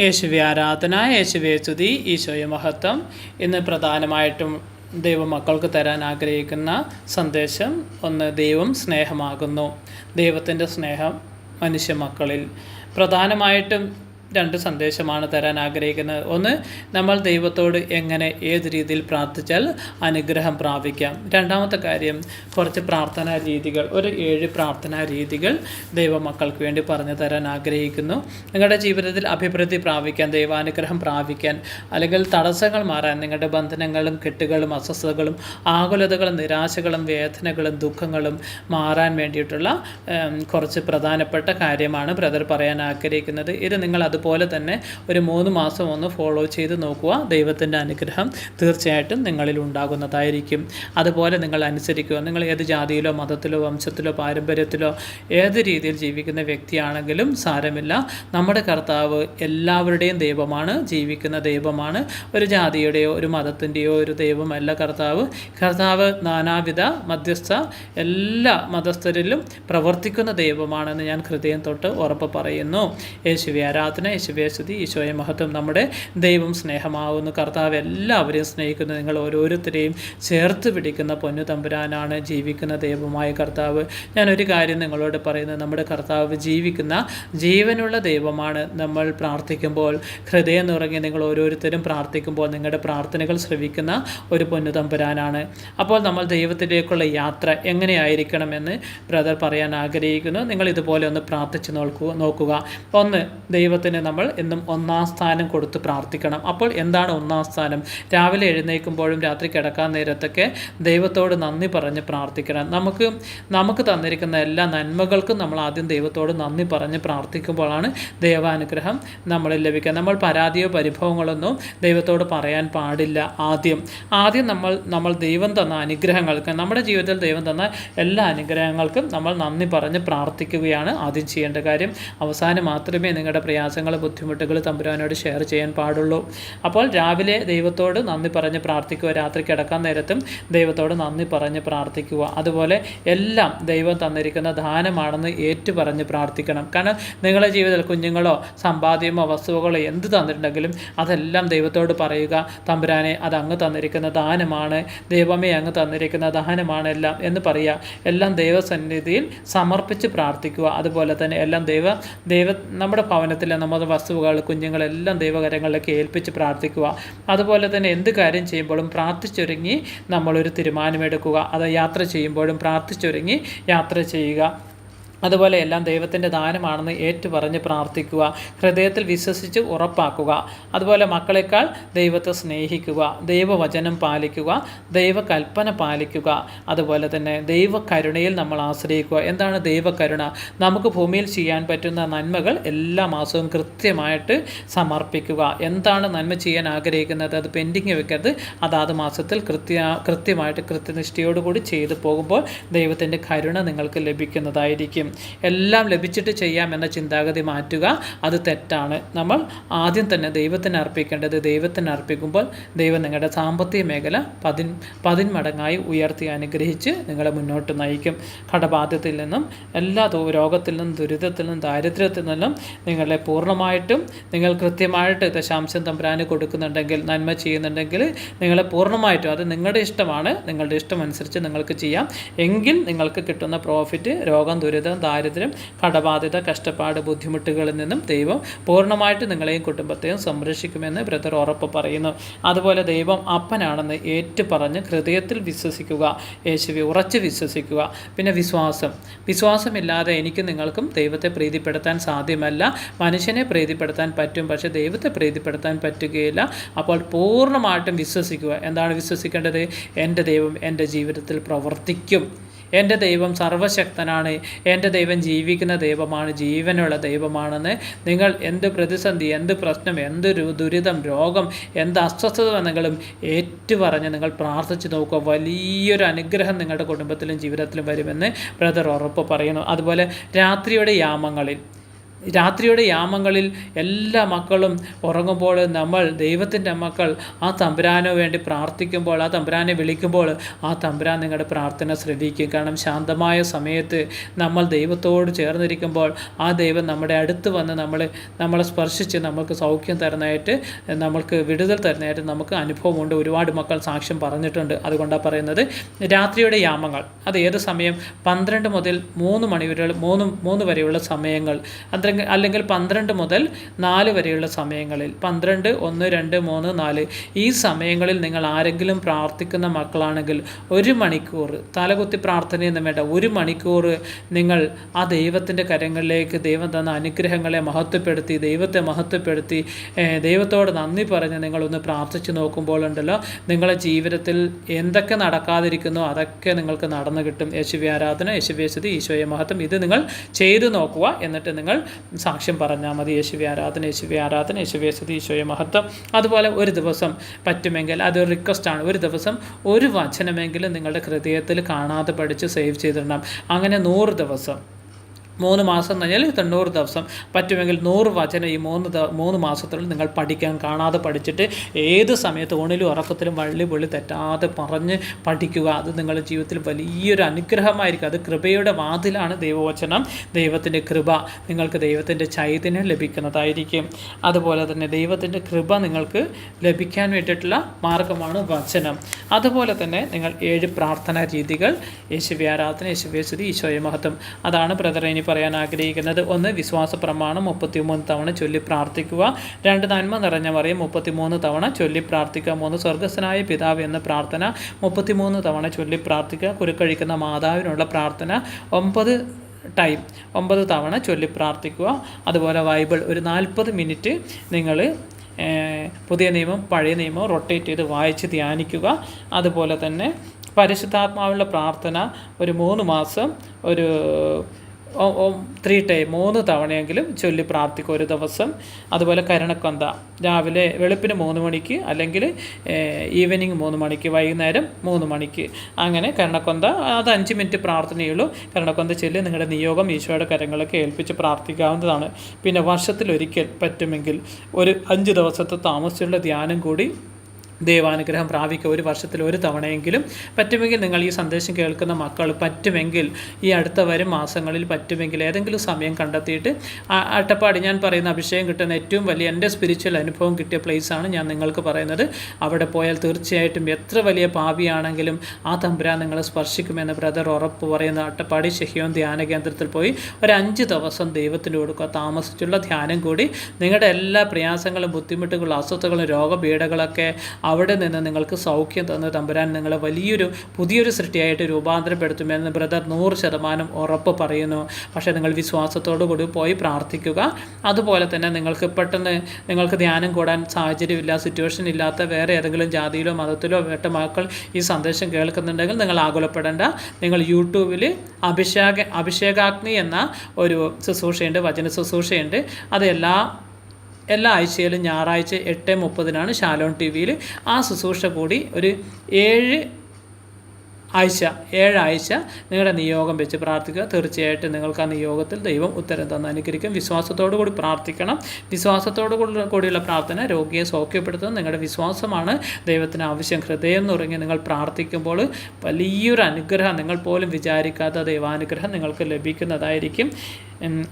യേശുവെ ആരാധന യേശുവെ സ്തുതി ഈശോയ മഹത്വം. ഇന്ന് പ്രധാനമായിട്ടും ദൈവമക്കൾക്ക് തരാൻ ആഗ്രഹിക്കുന്ന സന്ദേശം ഒന്ന് ദൈവം സ്നേഹമാകുന്നു. ദൈവത്തിന്റെ സ്നേഹം മനുഷ്യ മക്കളിൽ പ്രധാനമായിട്ടും രണ്ട് സന്ദേശമാണ് തരാൻ ആഗ്രഹിക്കുന്നത്. ഒന്ന് നമ്മൾ ദൈവത്തോട് എങ്ങനെ ഏത് രീതിയിൽ പ്രാർത്ഥിച്ചാൽ അനുഗ്രഹം പ്രാപിക്കാം. രണ്ടാമത്തെ കാര്യം കുറച്ച് പ്രാർത്ഥനാ രീതികൾ ഒരു ഏഴ് പ്രാർത്ഥനാ രീതികൾ ദൈവമക്കൾക്ക് വേണ്ടി പറഞ്ഞു തരാൻ ആഗ്രഹിക്കുന്നു. നിങ്ങളുടെ ജീവിതത്തിൽ അഭിവൃദ്ധി പ്രാപിക്കാൻ ദൈവാനുഗ്രഹം പ്രാപിക്കാൻ അല്ലെങ്കിൽ തടസ്സങ്ങൾ മാറാൻ നിങ്ങളുടെ ബന്ധനങ്ങളും കെട്ടുകളും അസ്വസ്ഥതകളും ആകുലതകളും നിരാശകളും വേദനകളും ദുഃഖങ്ങളും മാറാൻ വേണ്ടിയിട്ടുള്ള കുറച്ച് പ്രധാനപ്പെട്ട കാര്യമാണ് ബ്രദർ പറയാൻ ആഗ്രഹിക്കുന്നത്. ഇത് നിങ്ങൾ അതുപോലെ തന്നെ ഒരു മൂന്ന് മാസം ഒന്ന് ഫോളോ ചെയ്ത് നോക്കുക. ദൈവത്തിന്റെ അനുഗ്രഹം തീർച്ചയായിട്ടും നിങ്ങളിൽ ഉണ്ടാകുന്നതായിരിക്കും. അതുപോലെ നിങ്ങൾ അനുസരിക്കുക. നിങ്ങൾ ഏത് ജാതിയിലോ മതത്തിലോ വംശത്തിലോ പാരമ്പര്യത്തിലോ ഏത് രീതിയിൽ ജീവിക്കുന്ന വ്യക്തിയാണെങ്കിലും സാരമില്ല. നമ്മുടെ കർത്താവ് എല്ലാവരുടെയും ദൈവമാണ്. ജീവിക്കുന്ന ദൈവമാണ്. ഒരു ജാതിയുടെയോ ഒരു മതത്തിന്റെയോ ഒരു ദൈവമല്ല കർത്താവ്. കർത്താവ് നാനാവിധ മധ്യസ്ഥ എല്ലാ മതസ്ഥരിലും പ്രവർത്തിക്കുന്ന ദൈവമാണെന്ന് ഞാൻ ഹൃദയം തൊട്ട് ഉറപ്പ് പറയുന്നു. യേശുവി ആരാധന യേശുവെ സ്തുതി ഈശോയെ മഹത്വം നമ്മുടെ ദൈവം സ്നേഹമാവുന്നു. കർത്താവ് എല്ലാവരെയും സ്നേഹിക്കുന്നു. നിങ്ങൾ ഓരോരുത്തരെയും ചേർത്ത് പിടിക്കുന്ന പൊന്നു തമ്പുരാനാണ് ജീവിക്കുന്ന ദൈവമായ കർത്താവ്. ഞാനൊരു കാര്യം നിങ്ങളോട് പറയുന്നത് നമ്മുടെ കർത്താവ് ജീവിക്കുന്ന ജീവനുള്ള ദൈവമാണ് നമ്മൾ പ്രാർത്ഥിക്കുമ്പോൾ. ഹൃദയം നിറങ്ങി നിങ്ങൾ ഓരോരുത്തരും പ്രാർത്ഥിക്കുമ്പോൾ നിങ്ങളുടെ പ്രാർത്ഥനകൾ ശ്രവിക്കുന്ന ഒരു പൊന്നു തമ്പുരാനാണ്. അപ്പോൾ നമ്മൾ ദൈവത്തിലേക്കുള്ള യാത്ര എങ്ങനെയായിരിക്കണമെന്ന് ബ്രദർ പറയാൻ ആഗ്രഹിക്കുന്നു. നിങ്ങൾ ഇതുപോലെ ഒന്ന് പ്രാർത്ഥിച്ച് നോക്കുക നോക്കുക. ഒന്ന് ദൈവത്തിന് നമ്മൾ എന്നും ഒന്നാം സ്ഥാനം കൊടുത്ത് പ്രാർത്ഥിക്കണം. അപ്പോൾ എന്താണ് ഒന്നാം സ്ഥാനം? രാവിലെ എഴുന്നേൽക്കുമ്പോഴും രാത്രി കിടക്കാൻ നേരത്തൊക്കെ ദൈവത്തോട് നന്ദി പറഞ്ഞ് പ്രാർത്ഥിക്കണം. നമുക്ക് നമുക്ക് തന്നിരിക്കുന്ന എല്ലാ നന്മകൾക്കും നമ്മൾ ആദ്യം ദൈവത്തോട് നന്ദി പറഞ്ഞ് പ്രാർത്ഥിക്കുമ്പോഴാണ് ദൈവാനുഗ്രഹം നമ്മളിൽ ലഭിക്കുക. നമ്മൾ പരാതിയോ പരിഭവങ്ങളൊന്നും ദൈവത്തോട് പറയാൻ പാടില്ല ആദ്യം. ആദ്യം നമ്മൾ നമ്മൾ ദൈവം തന്ന അനുഗ്രഹങ്ങൾക്ക് നമ്മുടെ ജീവിതത്തിൽ ദൈവം തന്ന എല്ലാ അനുഗ്രഹങ്ങൾക്കും നമ്മൾ നന്ദി പറഞ്ഞ് പ്രാർത്ഥിക്കുകയാണ് ആദ്യം ചെയ്യേണ്ട കാര്യം. അവസാനം മാത്രമേ നിങ്ങളുടെ പ്രയാസങ്ങൾ ബുദ്ധിമുട്ടുകൾ തമ്പുരാനോട് ഷെയർ ചെയ്യാൻ പാടുള്ളൂ. അപ്പോൾ രാവിലെ ദൈവത്തോട് നന്ദി പറഞ്ഞ് പ്രാർത്ഥിക്കുക രാത്രി കിടക്കാൻ നേരത്തും ദൈവത്തോട് നന്ദി പറഞ്ഞ് പ്രാർത്ഥിക്കുക. അതുപോലെ എല്ലാം ദൈവം തന്നിരിക്കുന്ന ദാനമാണെന്ന് ഏറ്റു പറഞ്ഞ് പ്രാർത്ഥിക്കണം. കാരണം നിങ്ങളുടെ ജീവിതത്തിൽ കുഞ്ഞുങ്ങളോ സമ്പാദ്യമോ വസ്തുവകളോ എന്ത് തന്നിട്ടുണ്ടെങ്കിലും അതെല്ലാം ദൈവത്തോട് പറയുക തമ്പുരാനെ അത് അങ്ങ് തന്നിരിക്കുന്ന ദാനമാണ്. ദൈവമേ അങ്ങ് തന്നിരിക്കുന്ന ദാനമാണ് എല്ലാം എന്ന് പറയുക. എല്ലാം ദൈവസന്നിധിയിൽ സമർപ്പിച്ച് പ്രാർത്ഥിക്കുക. അതുപോലെ തന്നെ എല്ലാം ദൈവ ദൈവ നമ്മുടെ ഭവനത്തിലെ നമ്മുടെ വസ്തുവകൾ കുഞ്ഞുങ്ങളെല്ലാം ദൈവകരങ്ങളിലേക്ക് ഏൽപ്പിച്ച് പ്രാർത്ഥിക്കുക. അതുപോലെ തന്നെ എന്ത് കാര്യം ചെയ്യുമ്പോഴും പ്രാർത്ഥിച്ചൊരുങ്ങി നമ്മളൊരു തീരുമാനമെടുക്കുക. അത് യാത്ര ചെയ്യുമ്പോഴും പ്രാർത്ഥിച്ചൊരുങ്ങി യാത്ര ചെയ്യുക. അതുപോലെ എല്ലാം ദൈവത്തിന്റെ ദാനമാണെന്ന് ഏറ്റുപറഞ്ഞ് പ്രാർത്ഥിക്കുക ഹൃദയത്തിൽ വിശ്വസിച്ച് ഉറപ്പാക്കുക. അതുപോലെ മക്കളെക്കാൾ ദൈവത്തെ സ്നേഹിക്കുക ദൈവവചനം പാലിക്കുക ദൈവകൽപ്പന പാലിക്കുക. അതുപോലെ തന്നെ ദൈവകരുണയിൽ നമ്മൾ ആശ്രയിക്കുക. എന്താണ് ദൈവകരുണ? നമുക്ക് ഭൂമിയിൽ ചെയ്യാൻ പറ്റുന്ന നന്മകൾ എല്ലാ മാസവും കൃത്യമായിട്ട് സമർപ്പിക്കുക. എന്താണ് നന്മ ചെയ്യാൻ ആഗ്രഹിക്കുന്നത്? അത് പെൻഡിങ് വെക്കരുത്. അതാത് മാസത്തിൽ കൃത്യ കൃത്യമായിട്ട് കൃത്യനിഷ്ഠയോടുകൂടി ചെയ്തു പോകുമ്പോൾ ദൈവത്തിന്റെ കരുണ നിങ്ങൾക്ക് ലഭിക്കുന്നതായിരിക്കും. എല്ലാം ലഭിച്ചിട്ട് ചെയ്യാം എന്ന ചിന്താഗതി മാറ്റുക അത് തെറ്റാണ്. നമ്മൾ ആദ്യം തന്നെ ദൈവത്തിന് അർപ്പിക്കേണ്ടത് ദൈവത്തിന് അർപ്പിക്കുമ്പോൾ ദൈവം നിങ്ങളുടെ സാമ്പത്തിക മേഖല പതിൻ പതിന്മടങ്ങായി ഉയർത്തി അനുഗ്രഹിച്ച് നിങ്ങളെ മുന്നോട്ട് നയിക്കും. കടബാധ്യത്തിൽ നിന്നും എല്ലാ രോഗത്തിൽ നിന്നും ദുരിതത്തിൽ നിന്നും ദാരിദ്ര്യത്തിൽ നിന്നും നിങ്ങളെ പൂർണമായിട്ടും നിങ്ങൾ കൃത്യമായിട്ട് ദശാംശം തമ്പുരാന് കൊടുക്കുന്നുണ്ടെങ്കിൽ നന്മ ചെയ്യുന്നുണ്ടെങ്കിൽ നിങ്ങളെ പൂർണമായിട്ടും അത് നിങ്ങളുടെ ഇഷ്ടമാണ്. നിങ്ങളുടെ ഇഷ്ടമനുസരിച്ച് നിങ്ങൾക്ക് ചെയ്യാം. എങ്കിൽ നിങ്ങൾക്ക് കിട്ടുന്ന പ്രോഫിറ്റ് രോഗം ദുരിതം ദാരിദ്ര്യം കടബാധ്യത കഷ്ടപ്പാട് ബുദ്ധിമുട്ടുകളിൽ നിന്നും ദൈവം പൂർണമായിട്ട് നിങ്ങളെയും കുടുംബത്തെയും സംരക്ഷിക്കുമെന്ന് ബ്രദർ ഉറപ്പ് പറയുന്നു. അതുപോലെ ദൈവം അപ്പനാണെന്ന് ഏറ്റുപറഞ്ഞ് ഹൃദയത്തിൽ വിശ്വസിക്കുക യേശുവെ ഉറച്ച് വിശ്വസിക്കുക. പിന്നെ വിശ്വാസം. വിശ്വാസമില്ലാതെ എനിക്ക് നിങ്ങൾക്കും ദൈവത്തെ പ്രീതിപ്പെടുത്താൻ സാധ്യമല്ല. മനുഷ്യനെ പ്രീതിപ്പെടുത്താൻ പറ്റും പക്ഷേ ദൈവത്തെ പ്രീതിപ്പെടുത്താൻ പറ്റുകയില്ല. അപ്പോൾ പൂർണമായിട്ടും വിശ്വസിക്കുക. എന്താണ് വിശ്വസിക്കേണ്ടത്? എന്റെ ദൈവം എന്റെ ജീവിതത്തിൽ പ്രവർത്തിക്കും. എന്റെ ദൈവം സർവശക്തനാണ്. എന്റെ ദൈവം ജീവിക്കുന്ന ദൈവമാണ്. ജീവനുള്ള ദൈവമാണെന്ന് നിങ്ങൾ എന്ത് പ്രതിസന്ധി എന്ത് പ്രശ്നം എന്ത് ദുരിതം രോഗം എന്ത് അസ്വസ്ഥത വന്നെങ്കിലും ഏറ്റുപറഞ്ഞ് നിങ്ങൾ പ്രാർത്ഥിച്ച് നോക്കുക. വലിയൊരു അനുഗ്രഹം നിങ്ങളുടെ കുടുംബത്തിലും ജീവിതത്തിലും വരുമെന്ന് ബ്രദർ ഉറപ്പ് പറയുന്നു. അതുപോലെ രാത്രിയുടെ യാമങ്ങളിൽ രാത്രിയുടെ യാമങ്ങളിൽ എല്ലാ മക്കളും ഉറങ്ങുമ്പോൾ നമ്മൾ ദൈവത്തിന്റെ മക്കൾ ആ തമ്പുരാനു വേണ്ടി പ്രാർത്ഥിക്കുമ്പോൾ ആ തമ്പുരാനെ വിളിക്കുമ്പോൾ ആ തമ്പുരാൻ നിങ്ങളുടെ പ്രാർത്ഥന ശ്രദ്ധിക്കും. കാരണം ശാന്തമായ സമയത്ത് നമ്മൾ ദൈവത്തോട് ചേർന്നിരിക്കുമ്പോൾ ആ ദൈവം നമ്മുടെ അടുത്ത് വന്ന് നമ്മൾ നമ്മളെ സ്പർശിച്ച് നമുക്ക് സൗഖ്യം തരുന്നതായിട്ട് നമ്മൾക്ക് വിടുതൽ തരുന്നതായിട്ട് നമുക്ക് അനുഭവമുണ്ട്. ഒരുപാട് മക്കൾ സാക്ഷ്യം പറഞ്ഞിട്ടുണ്ട്. അതുകൊണ്ടാണ് പറയുന്നത് രാത്രിയുടെ യാമങ്ങൾ. അത് ഏത് സമയം? പന്ത്രണ്ട് മുതൽ മൂന്ന് മണി വരെ മൂന്ന് മൂന്ന് വരെയുള്ള സമയങ്ങൾ. അല്ലെങ്കിൽ അല്ലെങ്കിൽ പന്ത്രണ്ട് മുതൽ നാല് വരെയുള്ള സമയങ്ങളിൽ പന്ത്രണ്ട് ഒന്ന് രണ്ട് മൂന്ന് നാല് ഈ സമയങ്ങളിൽ നിങ്ങൾ ആരെങ്കിലും പ്രാർത്ഥിക്കുന്ന മക്കളാണെങ്കിൽ ഒരു മണിക്കൂർ തലകുത്തി പ്രാർത്ഥനയൊന്നും വേണ്ട. ഒരു മണിക്കൂർ നിങ്ങൾ ആ ദൈവത്തിന്റെ കരങ്ങളിലേക്ക് ദൈവം തന്ന അനുഗ്രഹങ്ങളെ മഹത്വപ്പെടുത്തി ദൈവത്തെ മഹത്വപ്പെടുത്തി ദൈവത്തോട് നന്ദി പറഞ്ഞ് നിങ്ങളൊന്ന് പ്രാർത്ഥിച്ചു നോക്കുമ്പോൾ ഉണ്ടല്ലോ നിങ്ങളുടെ ജീവിതത്തിൽ എന്തൊക്കെ നടക്കാതിരിക്കുന്നു അതൊക്കെ നിങ്ങൾക്ക് നടന്നു കിട്ടും. യേശുവി ആരാധന യേശുവി യശുതി ഈശോയെ മഹത്വം. ഇത് നിങ്ങൾ ചെയ്തു നോക്കുക. എന്നിട്ട് നിങ്ങൾ സാക്ഷ്യം പറഞ്ഞാൽ മതി. യേശുവി ആരാധന യേശുവി ആരാധന യേശുവി സ്തുതി ഈശോയെ മഹത്വം. അതുപോലെ ഒരു ദിവസം പറ്റുമെങ്കിൽ അതൊരു റിക്വസ്റ്റാണ് ഒരു ദിവസം ഒരു വചനമെങ്കിലും നിങ്ങളുടെ ഹൃദയത്തിൽ കാണാതെ പഠിച്ച് സേവ് ചെയ്തിടണം. അങ്ങനെ നൂറ് ദിവസം മൂന്ന് മാസം പറഞ്ഞാൽ തൊണ്ണൂറ് ദിവസം പറ്റുമെങ്കിൽ നൂറ് വചനം ഈ മൂന്ന് മൂന്ന് മാസത്തിനുള്ളിൽ നിങ്ങൾ പഠിക്കാൻ കാണാതെ പഠിച്ചിട്ട് ഏത് സമയത്ത് ഊണിലും ഉറക്കത്തിലും വള്ളി പൊള്ളി തെറ്റാതെ പറഞ്ഞ് പഠിക്കുക. അത് നിങ്ങളുടെ ജീവിതത്തിൽ വലിയൊരു അനുഗ്രഹമായിരിക്കും. അത് കൃപയുടെ വാതിലാണ് ദൈവവചനം. ദൈവത്തിന്റെ കൃപ നിങ്ങൾക്ക് ദൈവത്തിന്റെ ചൈതന്യം ലഭിക്കുന്നതായിരിക്കും. അതുപോലെ തന്നെ ദൈവത്തിന്റെ കൃപ നിങ്ങൾക്ക് ലഭിക്കാൻ വേണ്ടിയിട്ടുള്ള മാർഗമാണ് വചനം. അതുപോലെ തന്നെ നിങ്ങൾ ഏഴ് പ്രാർത്ഥനാ രീതികൾ യേശുവ്യാരാധന ആരാധന ഈശോയ മഹത്വം. അതാണ് ബ്രദർ പറയാൻ ആഗ്രഹിക്കുന്നത്. ഒന്ന് വിശ്വാസ പ്രമാണം മുപ്പത്തിമൂന്ന് തവണ ചൊല്ലി പ്രാർത്ഥിക്കുക. രണ്ട് നന്മ നിറഞ്ഞ മറിയം മുപ്പത്തിമൂന്ന് തവണ ചൊല്ലി പ്രാർത്ഥിക്കുക. മൂന്ന് സ്വർഗസ്ഥനായ പിതാവ് എന്ന പ്രാർത്ഥന മുപ്പത്തിമൂന്ന് തവണ ചൊല്ലി പ്രാർത്ഥിക്കുക. കുരുക്കഴിക്കുന്ന മാതാവിനുള്ള പ്രാർത്ഥന ഒമ്പത് ടൈം ഒമ്പത് തവണ ചൊല്ലി പ്രാർത്ഥിക്കുക. അതുപോലെ ബൈബിൾ ഒരു നാൽപ്പത് മിനിറ്റ് നിങ്ങൾ പുതിയ നിയമം പഴയ നിയമം റൊട്ടേറ്റ് ചെയ്ത് വായിച്ച് ധ്യാനിക്കുക. അതുപോലെ തന്നെ പരിശുദ്ധാത്മാവിലുള്ള പ്രാർത്ഥന ഒരു മൂന്ന് മാസം ഒരു ത്രീ ടൈം മൂന്ന് തവണയെങ്കിലും ചൊല്ലി പ്രാർത്ഥിക്കും ഒരു ദിവസം. അതുപോലെ കരുണക്കൊന്ത. രാവിലെ വെളുപ്പിന് മൂന്ന് മണിക്ക് അല്ലെങ്കിൽ ഈവനിങ് മൂന്ന് മണിക്ക് വൈകുന്നേരം മൂന്ന് മണിക്ക്. അങ്ങനെ കരുണക്കൊന്ത അത് അഞ്ച് മിനിറ്റ് പ്രാർത്ഥനയുള്ളൂ. കരുണക്കൊന്ത ചൊല്ലി നിങ്ങളുടെ നിയോഗം ഈശോയുടെ കരങ്ങളൊക്കെ ഏൽപ്പിച്ച് പ്രാർത്ഥിക്കാവുന്നതാണ്. പിന്നെ വർഷത്തിലൊരിക്കൽ പറ്റുമെങ്കിൽ ഒരു അഞ്ച് ദിവസത്തെ താമസിച്ചുള്ള ധ്യാനം കൂടി ദൈവാനുഗ്രഹം പ്രാപിക്കുക ഒരു വർഷത്തിൽ ഒരു തവണയെങ്കിലും പറ്റുമെങ്കിൽ നിങ്ങൾ ഈ സന്ദേശം കേൾക്കുന്ന മക്കൾ പറ്റുമെങ്കിൽ ഈ അടുത്ത വരും മാസങ്ങളിൽ പറ്റുമെങ്കിൽ ഏതെങ്കിലും സമയം കണ്ടെത്തിയിട്ട് അട്ടപ്പാടി ഞാൻ പറയുന്ന അഭിഷേകം കിട്ടുന്ന ഏറ്റവും വലിയ എന്റെ സ്പിരിച്വൽ അനുഭവം കിട്ടിയ പ്ലേസാണ് ഞാൻ നിങ്ങൾക്ക് പറയുന്നത്. അവിടെ പോയാൽ തീർച്ചയായിട്ടും എത്ര വലിയ പാവിയാണെങ്കിലും ആ തമ്പുരാൻ നിങ്ങളെ സ്പർശിക്കുമെന്ന് ബ്രദർ ഉറപ്പ് പറയുന്ന അട്ടപ്പാടി ഷെഹിയോൻ ധ്യാന കേന്ദ്രത്തിൽ പോയി ഒരു അഞ്ച് ദിവസം ദൈവത്തിന് കൊടുക്കുക താമസിച്ചുള്ള ധ്യാനം കൂടി നിങ്ങളുടെ എല്ലാ പ്രയാസങ്ങളും ബുദ്ധിമുട്ടുകളും അസ്വസ്ഥകളും രോഗപീഠകളൊക്കെ അവിടെ നിന്ന് നിങ്ങൾക്ക് സൗഖ്യം തന്ന് തമ്പുരാൻ നിങ്ങളെ വലിയൊരു പുതിയൊരു സൃഷ്ടിയായിട്ട് രൂപാന്തരപ്പെടുത്തുമെന്ന് ബ്രദർ നൂറ് ശതമാനം ഉറപ്പ് പറയുന്നു. പക്ഷേ നിങ്ങൾ വിശ്വാസത്തോടു കൂടി പോയി പ്രാർത്ഥിക്കുക. അതുപോലെ തന്നെ നിങ്ങൾക്ക് പെട്ടെന്ന് നിങ്ങൾക്ക് ധ്യാനം കൂടാൻ സാഹചര്യമില്ല സിറ്റുവേഷൻ ഇല്ലാത്ത വേറെ ഏതെങ്കിലും ജാതിയിലോ മതത്തിലോ വേട്ട മക്കൾ ഈ സന്ദേശം കേൾക്കുന്നുണ്ടെങ്കിൽ നിങ്ങൾ ആകുലപ്പെടേണ്ട. നിങ്ങൾ യൂട്യൂബിൽ അഭിഷേക അഭിഷേകാഗ്നി എന്ന ഒരു ശുശ്രൂഷയുണ്ട് വചന ശുശ്രൂഷയുണ്ട്. അത് എല്ലാ എല്ലാ ആഴ്ചയിലും ഞായറാഴ്ച എട്ട് മുപ്പതിനാണ് ഷാലോൺ ടി വിയിൽ ആ ശുശ്രൂഷ കൂടി ഒരു ഏഴ് ആഴ്ച ഏഴാഴ്ച നിങ്ങളുടെ നിയോഗം വെച്ച് പ്രാർത്ഥിക്കുക. തീർച്ചയായിട്ടും നിങ്ങൾക്ക് ആ നിയോഗത്തിൽ ദൈവം ഉത്തരം തന്ന് അനുഗ്രഹിക്കും. വിശ്വാസത്തോടു കൂടി പ്രാർത്ഥിക്കണം. വിശ്വാസത്തോടു കൂടി- കൂടിയുള്ള പ്രാർത്ഥന രോഗിയെ സൗഖ്യപ്പെടുത്തുന്നത് നിങ്ങളുടെ വിശ്വാസമാണ്. ദൈവത്തിന് ആവശ്യം ഹൃദയം നുറങ്ങി നിങ്ങൾ പ്രാർത്ഥിക്കുമ്പോൾ വലിയൊരു അനുഗ്രഹം നിങ്ങൾ പോലും വിചാരിക്കാത്ത ദൈവാനുഗ്രഹം നിങ്ങൾക്ക് ലഭിക്കുന്നതായിരിക്കും.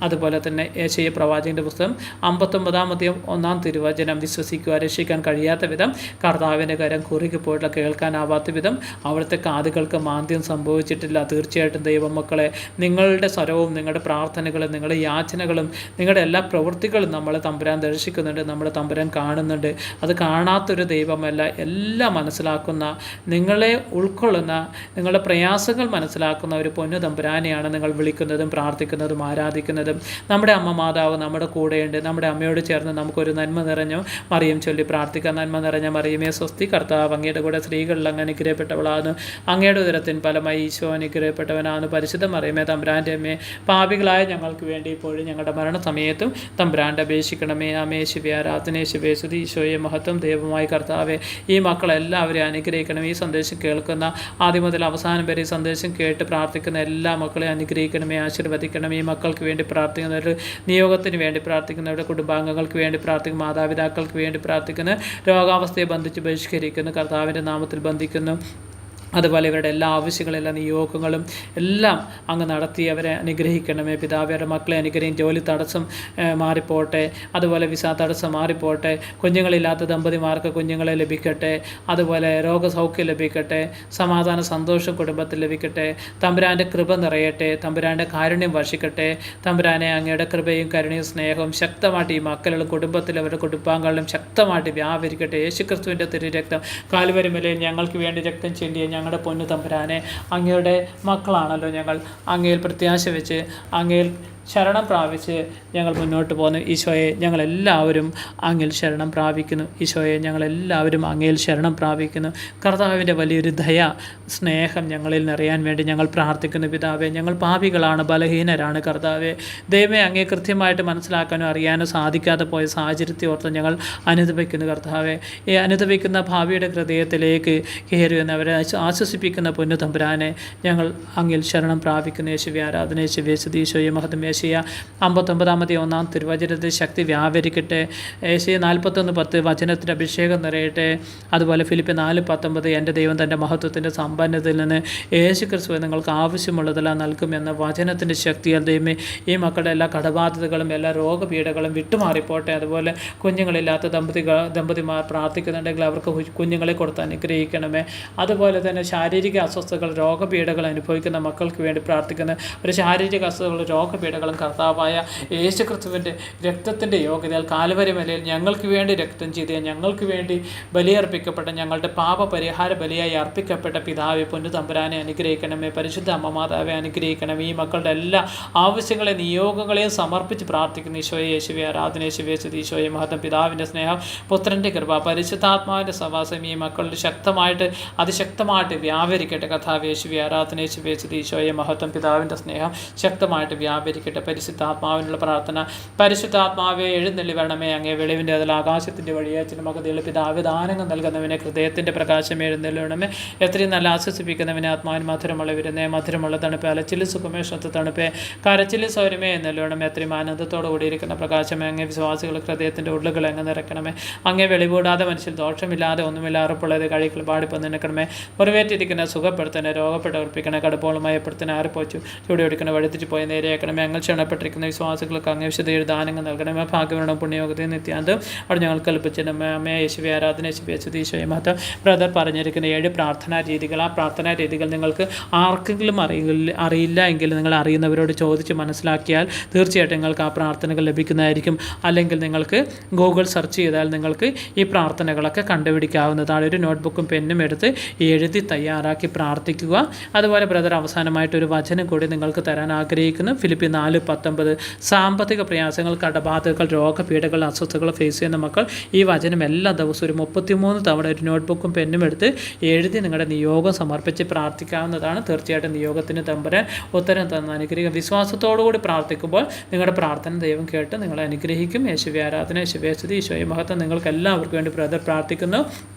അതുപോലെ തന്നെ ഏശയ പ്രവാചകന്റെ പുസ്തകം അമ്പത്തൊമ്പതാമത്തെയും ഒന്നാം തിരുവചനം വിശ്വസിക്കുക രക്ഷിക്കാൻ കഴിയാത്ത വിധം കർത്താവിന്റെ കരം കുറുകി പോയിട്ടുള്ള കേൾക്കാനാവാത്ത വിധം അവിടുത്തെ കാതുകൾക്ക് മാന്ദ്യം സംഭവിച്ചിട്ടില്ല. തീർച്ചയായിട്ടും ദൈവമക്കളെ നിങ്ങളുടെ സ്വരവും നിങ്ങളുടെ പ്രാർത്ഥനകളും നിങ്ങളുടെ യാചനകളും നിങ്ങളുടെ എല്ലാ പ്രവൃത്തികളും നമ്മളെ തമ്പുരാൻ ദർശിക്കുന്നുണ്ട് നമ്മളെ തമ്പുരാൻ കാണുന്നുണ്ട്. അത് കാണാത്തൊരു ദൈവമല്ല എല്ലാം മനസ്സിലാക്കുന്ന നിങ്ങളെ ഉൾക്കൊള്ളുന്ന നിങ്ങളുടെ പ്രയാസങ്ങൾ മനസ്സിലാക്കുന്ന ഒരു പൊന്നു തമ്പുരാനെയാണ് നിങ്ങൾ വിളിക്കുന്നതും പ്രാർത്ഥിക്കുന്നതും ആരാധിക്കുന്നതും. നമ്മുടെ അമ്മ മാതാവ് നമ്മുടെ കൂടെയുണ്ട്. നമ്മുടെ അമ്മയോട് ചേർന്ന് നമുക്കൊരു നന്മ നിറഞ്ഞ മറിയം ചൊല്ലി പ്രാർത്ഥിക്കാൻ നന്മ നിറഞ്ഞ മറിയമേ സ്വസ്തി കർത്താവ് അങ്ങയുടെ കൂടെ സ്ത്രീകളിൽ അങ്ങ് അനുഗ്രഹപ്പെട്ടവളാണ് അങ്ങയുടെ ഉദരത്തിൻ ഫലമായി ഈശോ അനുഗ്രഹപ്പെട്ടവനാണ് പരിശുദ്ധ മറിയമേ തമ്പ്രാന്റെ അമ്മേ പാപികളായ ഞങ്ങൾക്ക് വേണ്ടി ഇപ്പോഴും ഞങ്ങളുടെ മരണസമയത്തും തമ്പ്രാന്റെ അപേക്ഷിക്കണമേ. അമേ ശിവ ആരാധനേ ശിവേ സുതി ഈശോയെ മഹത്വം ദൈവമായി കർത്താവെ ഈ മക്കളെല്ലാവരെയും അനുഗ്രഹിക്കണം. ഈ സന്ദേശം കേൾക്കുന്ന ആദ്യം മുതൽ അവസാനം വരെ ഈ സന്ദേശം കേട്ട് പ്രാർത്ഥിക്കുന്ന എല്ലാ മക്കളെയും അനുഗ്രഹിക്കണമേ ആശീർവദിക്കണം ഈ മക്കൾക്ക് മക്കൾക്ക് വേണ്ടി പ്രാർത്ഥിക്കുന്നവർ നിയോഗത്തിന് വേണ്ടി പ്രാർത്ഥിക്കുന്നവരുടെ കുടുംബാംഗങ്ങൾക്ക് വേണ്ടി പ്രാർത്ഥിക്കുന്നു മാതാപിതാക്കൾക്ക് വേണ്ടി പ്രാർത്ഥിക്കുന്നു രോഗാവസ്ഥയെ ബന്ധിച്ച് ബഹിഷ്കരിക്കുന്നു. കർത്താവിന്റെ നാമത്തിൽ ബന്ധിക്കുന്നു. അതുപോലെ ഇവരുടെ എല്ലാ ആവശ്യങ്ങളെല്ലാം നിയോഗങ്ങളും എല്ലാം അങ്ങ് നടത്തി അവരെ അനുഗ്രഹിക്കണമേ. പിതാവരുടെ മക്കളെ അനുഗ്രഹിക്കും ജോലി തടസ്സം മാറിപ്പോട്ടെ. അതുപോലെ വിസ തടസ്സം മാറിപ്പോട്ടെ. കുഞ്ഞുങ്ങളില്ലാത്ത ദമ്പതിമാർക്ക് കുഞ്ഞുങ്ങളെ ലഭിക്കട്ടെ. അതുപോലെ രോഗസൗഖ്യം ലഭിക്കട്ടെ. സമാധാന സന്തോഷം കുടുംബത്തിൽ ലഭിക്കട്ടെ. തമ്പുരാന്റെ കൃപ നിറയട്ടെ. തമ്പുരാന്റെ കാരുണ്യം വർഷിക്കട്ടെ. തമ്പുരാനെ അങ്ങയുടെ കൃപയും കരുണയും സ്നേഹവും ശക്തമായിട്ട് ഈ മക്കളിലും കുടുംബത്തിലും അവരുടെ കുടുംബാംഗങ്ങളിലും ശക്തമായിട്ട് വ്യാപരിക്കട്ടെ. യേശുക്രിസ്തുവിന്റെ തിരുരക്തം രക്തം കാലുവരുമലയിൽ ഞങ്ങൾക്ക് വേണ്ടി രക്തം ചെണ്ടിയ ഞങ്ങളുടെ പൊന്നു തമ്പുരാനെ അങ്ങയുടെ മക്കളാണല്ലോ ഞങ്ങൾ അങ്ങയിൽ പ്രത്യാശ വെച്ച് അങ്ങയിൽ ശരണം പ്രാപിച്ച് ഞങ്ങൾ മുന്നോട്ട് പോകുന്നു. ഈശോയെ ഞങ്ങളെല്ലാവരും അങ്ങിൽ ശരണം പ്രാപിക്കുന്നു. ഈശോയെ ഞങ്ങളെല്ലാവരും അങ്ങയിൽ ശരണം പ്രാപിക്കുന്നു. കർത്താവിന്റെ വലിയൊരു ദയ സ്നേഹം ഞങ്ങളിൽ നിറയാൻ വേണ്ടി ഞങ്ങൾ പ്രാർത്ഥിക്കുന്നു പിതാവെ. ഞങ്ങൾ പാപികളാണ് ബലഹീനരാണ് കർത്താവെ. ദൈവമേ അങ്ങേ കൃത്യമായിട്ട് മനസ്സിലാക്കാനോ അറിയാനോ സാധിക്കാതെ പോയ സാഹചര്യത്തെ ഓർത്ത് ഞങ്ങൾ അനുദപിക്കുന്നു കർത്താവെ. ഈ അനുദപിക്കുന്ന ഭാവിയുടെ ഹൃദയത്തിലേക്ക് കയറി വന്ന് അവരെ ആശ്വ- ആശ്വസിപ്പിക്കുന്ന പൊന്നു തമ്പുരാനെ ഞങ്ങൾ അങ്ങിൽ ശരണം പ്രാപിക്കുന്നു. യേശുവി ആരാധന യേശുവി യേശുദീശോയെ മഹതം യേശയ അമ്പത്തൊമ്പതാമത്തെ ഒന്നാം തിരുവചനത്തിൽ ശക്തി വ്യാപരിക്കട്ടെ. ഏശയ നാൽപ്പത്തൊന്ന് പത്ത് വചനത്തിന്റെ അഭിഷേകം നിറയട്ടെ. അതുപോലെ ഫിലിപ്പ് നാല് പത്തൊമ്പത് എന്റെ ദൈവം തന്റെ മഹത്വത്തിന്റെ സമ്പന്നതയിൽ നിന്ന് യേശു ക്രിസ്തു നിങ്ങൾക്ക് ആവശ്യമുള്ളതെല്ലാം നൽകുമെന്ന വചനത്തിന്റെ ശക്തിയാൽ ദൈവമേ ഈ മക്കളുടെ എല്ലാ കടബാധ്യതകളും എല്ലാ രോഗപീഠകളും വിട്ടുമാറിപ്പോട്ടെ. അതുപോലെ കുഞ്ഞുങ്ങളില്ലാത്ത ദമ്പതികൾ ദമ്പതിമാർ പ്രാർത്ഥിക്കുന്നുണ്ടെങ്കിൽ അവർക്ക് കുഞ്ഞുങ്ങളെ കൊടുത്ത് അനുഗ്രഹിക്കണമേ. അതുപോലെ തന്നെ ശാരീരിക അസ്വസ്ഥതകൾ രോഗപീഠകൾ അനുഭവിക്കുന്ന മക്കൾക്ക് വേണ്ടി പ്രാർത്ഥിക്കുന്ന ഒരു ശാരീരിക അസ്വസ്ഥതകളും രോഗപീഠകളും കർത്താവായ യേശു ക്രിസ്തുവിന്റെ രക്തത്തിന്റെ യോഗ്യതയാൽ കാലുവരി മലയിൽ ഞങ്ങൾക്ക് വേണ്ടി രക്തം ചെയ്ത ഞങ്ങൾക്ക് വേണ്ടി ബലിയർപ്പിക്കപ്പെട്ട ഞങ്ങളുടെ പാപ പരിഹാര ബലിയായി അർപ്പിക്കപ്പെട്ട പിതാവെ പൊന്നു തമ്പുരാനെ അനുഗ്രഹിക്കണമേ പരിശുദ്ധ അമ്മ മാതാവെ അനുഗ്രഹിക്കണമേ. ഈ മക്കളുടെ എല്ലാ ആവശ്യങ്ങളെ നിയോഗങ്ങളെയും സമർപ്പിച്ച് പ്രാർത്ഥിക്കുന്ന ഈശോയെ യേശുവെ ആരാധന യേശുവെ ഈശോയെ മഹത്വം പിതാവിന്റെ സ്നേഹം പുത്രന്റെ കൃപ പരിശുദ്ധാത്മാവിന്റെ സവാസം ഈ മക്കളിൽ ശക്തമായിട്ട് അതിശക്തമായിട്ട് വ്യാപരിക്കട്ടെ. കഥാവേശുവി ആരാധന യേശുവെ ഈശോയെ മഹത്വം പിതാവിന്റെ സ്നേഹം ശക്തമായിട്ട് വ്യാപരിക്കട്ടെ. പരിശുദ്ധാത്മാവിനുള്ള പ്രാർത്ഥന. പരിശുദ്ധാത്മാവെ എഴുന്നള്ളി വേണമേ അങ്ങേ വെളിവിന്റെ അതിൽ ആകാശത്തിന്റെ വഴിയാച്ചിന് മകതിയുള്ള പിതാവ് ദാനങ്ങൾ നൽകുന്നവനെ ഹൃദയത്തിന്റെ പ്രകാശം വേണമേ എത്രയും നല്ല ആശ്വസിപ്പിക്കുന്നവനെ ആത്മാവിന് മധുരമുള്ള വിരുന്നേ മധുരമുള്ള തണുപ്പ് അലച്ചിൽ സുഖമേഷത്ത് തണുപ്പ് കരച്ചിൽ സൗരമേ എന്നല്ലോണമേ എത്രയും ആനന്ദത്തോടു കൂടിയിരിക്കുന്ന പ്രകാശമേ അങ്ങേ വിശ്വാസികൾ ഹൃദയത്തിന്റെ ഉള്ളുകൾ അങ്ങ് നിറക്കണമേ അങ്ങേ വെളിവൂടാതെ മനുഷ്യൻ ദോഷമില്ലാതെ ഒന്നുമില്ലാതെ ഉറപ്പുള്ളത് കഴിക്കൽ പാടിപ്പം നിനക്കണമേ. മുറിവേറ്റിരിക്കുന്ന സുഖപ്പെടുത്തണേ രോഗപ്പെട്ടവർപ്പിക്കണേ കടുപ്പോളുമായി എപ്പെടുത്തണേ ആറിപ്പോച്ചു ചൂടിയൊടിക്കണ വഴുത്തിച്ച് പോയി നേരെയാക്കണമേ. അങ്ങ് ക്ഷണപ്പെട്ടിരിക്കുന്ന വിശ്വാസികൾക്ക് അങ്ങേ വിശുദ്ധ ദാനങ്ങൾ നൽകണമേ ഭാഗ്യവരണം പുണ്യയോഗത്തെ നിത്യാന്തം അവിടെ ഞങ്ങൾ കൽപ്പിച്ചിടമേ അമ്മയെ യേശുവി ആരാധന യേശുവി യേശുദീശോയെ മഹത്വം. ബ്രദർ പറഞ്ഞിരിക്കുന്ന ഏഴ് പ്രാർത്ഥനാ രീതികൾ. ആ പ്രാർത്ഥനാ രീതികൾ നിങ്ങൾക്ക് ആർക്കെങ്കിലും അറിയില്ല അറിയില്ല എങ്കിൽ നിങ്ങൾ അറിയുന്നവരോട് ചോദിച്ച് മനസ്സിലാക്കിയാൽ തീർച്ചയായിട്ടും നിങ്ങൾക്ക് ആ പ്രാർത്ഥനകൾ ലഭിക്കുന്നതായിരിക്കും. അല്ലെങ്കിൽ നിങ്ങൾക്ക് ഗൂഗിൾ സെർച്ച് ചെയ്താൽ നിങ്ങൾക്ക് ഈ പ്രാർത്ഥനകളൊക്കെ കണ്ടുപിടിക്കാവുന്നതാണ്. ഒരു നോട്ട്ബുക്കും പെന്നും എടുത്ത് എഴുതി തയ്യാറാക്കി പ്രാർത്ഥിക്കുക. അതുപോലെ ബ്രദർ അവസാനമായിട്ട് ഒരു വചനം കൂടി നിങ്ങൾക്ക് തരാൻ ആഗ്രഹിക്കുന്നു. ഫിലിപ്പി നാല് പത്തൊമ്പത് സാമ്പത്തിക പ്രയാസങ്ങൾ കടബാധകൾ രോഗപീഠകൾ അസ്വസ്ഥകൾ ഫേസ് ചെയ്യുന്ന മക്കൾ ഈ വചനം എല്ലാ ദിവസവും ഒരു മുപ്പത്തിമൂന്ന് തവണ ഒരു നോട്ട്ബുക്കും പെന്നും എടുത്ത് എഴുതി നിങ്ങളുടെ നിയോഗം സമർപ്പിച്ച് പ്രാർത്ഥിക്കാവുന്നതാണ്. തീർച്ചയായിട്ടും നിയോഗത്തിന് തമ്പുരാൻ ഉത്തരം തന്ന അനുഗ്രഹിക്കും. വിശ്വാസത്തോടുകൂടി പ്രാർത്ഥിക്കുമ്പോൾ നിങ്ങളുടെ പ്രാർത്ഥന ദൈവം കേട്ട് നിങ്ങളെ അനുഗ്രഹിക്കും. യേശുവി ആരാധന യേശുവേശ്വതി ഈശോയെ മഹത്വം. നിങ്ങൾക്ക് എല്ലാവർക്കും വേണ്ടി ബ്രദർ പ്രാർത്ഥിക്കുന്നു.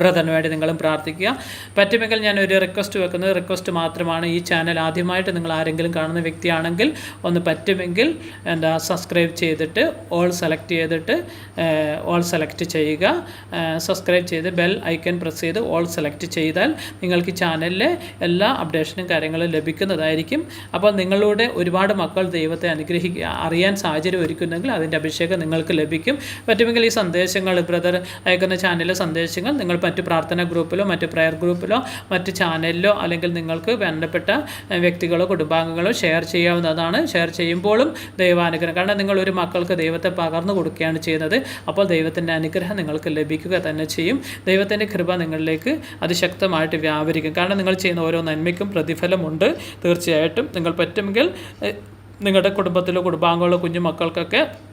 ബ്രദറിന് വേണ്ടി നിങ്ങളും പ്രാർത്ഥിക്കുക. പറ്റുമെങ്കിൽ ഞാൻ ഒരു റിക്വസ്റ്റ് വെക്കുന്നത് റിക്വസ്റ്റ് മാത്രമാണ് ഈ ചാനൽ ആദ്യമായിട്ട് നിങ്ങൾ ആരെങ്കിലും കാണുന്ന വ്യക്തിയാണെങ്കിൽ ഒന്ന് പറ്റുമെങ്കിൽ എന്താ സബ്സ്ക്രൈബ് ചെയ്തിട്ട് ഓൾ സെലക്ട് ചെയ്തിട്ട് ഓൾ സെലക്ട് ചെയ്യുക. സബ്സ്ക്രൈബ് ചെയ്ത് ബെൽ ഐക്കൺ പ്രസ് ചെയ്ത് ഓൾ സെലക്ട് ചെയ്താൽ നിങ്ങൾക്ക് ചാനലിലെ എല്ലാ അപ്ഡേഷനും കാര്യങ്ങളും ലഭിക്കുന്നതായിരിക്കും. അപ്പോൾ നിങ്ങളുടെ ഒരുപാട് മക്കൾ ദൈവത്തെ അനുഗ്രഹിക്കുക അറിയാൻ സാഹചര്യം ഒരുക്കുന്നെങ്കിൽ അതിന്റെ അഭിഷേകം നിങ്ങൾക്ക് ലഭിക്കും. പറ്റുമെങ്കിൽ ഈ സന്ദേശങ്ങൾ ബ്രദർ അയക്കുന്ന ചാനലിലെ സന്ദേശങ്ങൾ നിങ്ങൾ മറ്റ് പ്രാർത്ഥന ഗ്രൂപ്പിലോ മറ്റ് പ്രയർ ഗ്രൂപ്പിലോ മറ്റ് ചാനലിലോ അല്ലെങ്കിൽ നിങ്ങൾക്ക് വേണ്ടപ്പെട്ട വ്യക്തികളോ കുടുംബാംഗങ്ങളോ ഷെയർ ചെയ്യാവുന്നതാണ്. ഷെയർ ചെയ്യുമ്പോഴും ദൈവാനുഗ്രഹം. കാരണം നിങ്ങൾ ഒരു മക്കൾക്ക് ദൈവത്തെ പകർന്നു കൊടുക്കുകയാണ് ചെയ്യുന്നത്. അപ്പോൾ ദൈവത്തിന്റെ അനുഗ്രഹം നിങ്ങൾക്ക് ലഭിക്കുക തന്നെ ചെയ്യും. ദൈവത്തിന്റെ കൃപ നിങ്ങളിലേക്ക് അതിശക്തമായിട്ട് വ്യാപരിക്കും. കാരണം നിങ്ങൾ ചെയ്യുന്ന ഓരോ നന്മയ്ക്കും പ്രതിഫലമുണ്ട്. തീർച്ചയായിട്ടും നിങ്ങൾ പറ്റുമെങ്കിൽ നിങ്ങളുടെ കുടുംബത്തിലോ കുടുംബാംഗങ്ങളോ കുഞ്ഞു മക്കൾക്കൊക്കെ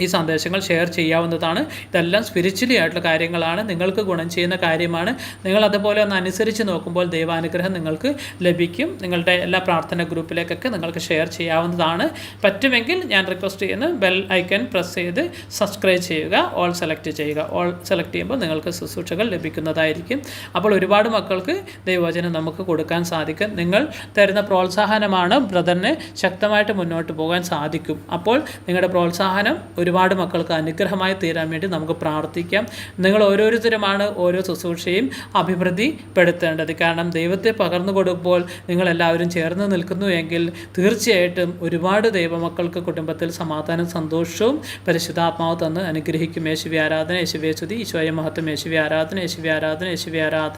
ഈ സന്ദേശങ്ങൾ ഷെയർ ചെയ്യാവുന്നതാണ്. ഇതെല്ലാം സ്പിരിച്വലി ആയിട്ടുള്ള കാര്യങ്ങളാണ്. നിങ്ങൾക്ക് ഗുണം ചെയ്യുന്ന കാര്യമാണ്. നിങ്ങൾ അതുപോലെ ഒന്ന് അനുസരിച്ച് നോക്കുമ്പോൾ ദൈവാനുഗ്രഹം നിങ്ങൾക്ക് ലഭിക്കും. നിങ്ങളുടെ എല്ലാ പ്രാർത്ഥന ഗ്രൂപ്പിലേക്കൊക്കെ നിങ്ങൾക്ക് ഷെയർ ചെയ്യാവുന്നതാണ്. പറ്റുമെങ്കിൽ ഞാൻ റിക്വസ്റ്റ് ചെയ്യുന്നു ബെൽ ഐക്കൺ പ്രസ് ചെയ്ത് സബ്സ്ക്രൈബ് ചെയ്യുക ഓൾ സെലക്ട് ചെയ്യുക. ഓൾ സെലക്ട് ചെയ്യുമ്പോൾ നിങ്ങൾക്ക് ശുശ്രൂഷകൾ ലഭിക്കുന്നതായിരിക്കും. അപ്പോൾ ഒരുപാട് മക്കൾക്ക് ദൈവവചനം നമുക്ക് കൊടുക്കാൻ സാധിക്കും. നിങ്ങൾ തരുന്ന പ്രോത്സാഹനമാണ് ബ്രദറിന് ശക്തമായിട്ട് മുന്നോട്ട് പോകാൻ സാധിക്കും. അപ്പോൾ നിങ്ങളുടെ പ്രോത്സാഹനം ഒരുപാട് മക്കൾക്ക് അനുഗ്രഹമായി തീരാൻ വേണ്ടി നമുക്ക് പ്രാർത്ഥിക്കാം. നിങ്ങൾ ഓരോരുത്തരുമാണ് ഓരോ ശുശ്രൂഷയും അഭിവൃദ്ധിപ്പെടുത്തേണ്ടത്. കാരണം ദൈവത്തെ പകർന്നു കൊടുക്കുമ്പോൾ നിങ്ങളെല്ലാവരും ചേർന്ന് നിൽക്കുന്നു എങ്കിൽ തീർച്ചയായിട്ടും ഒരുപാട് ദൈവമക്കൾക്ക് കുടുംബത്തിൽ സമാധാനം സന്തോഷവും പരിശുദ്ധാത്മാവ് തന്ന് അനുഗ്രഹിക്കും. യേശുവി ആരാധന യേശുവേ സ്തുതി ഈശോയ മഹത്വം. യേശുവി ആരാധന യേശുവി ആരാധന യേശുവി ആരാധന.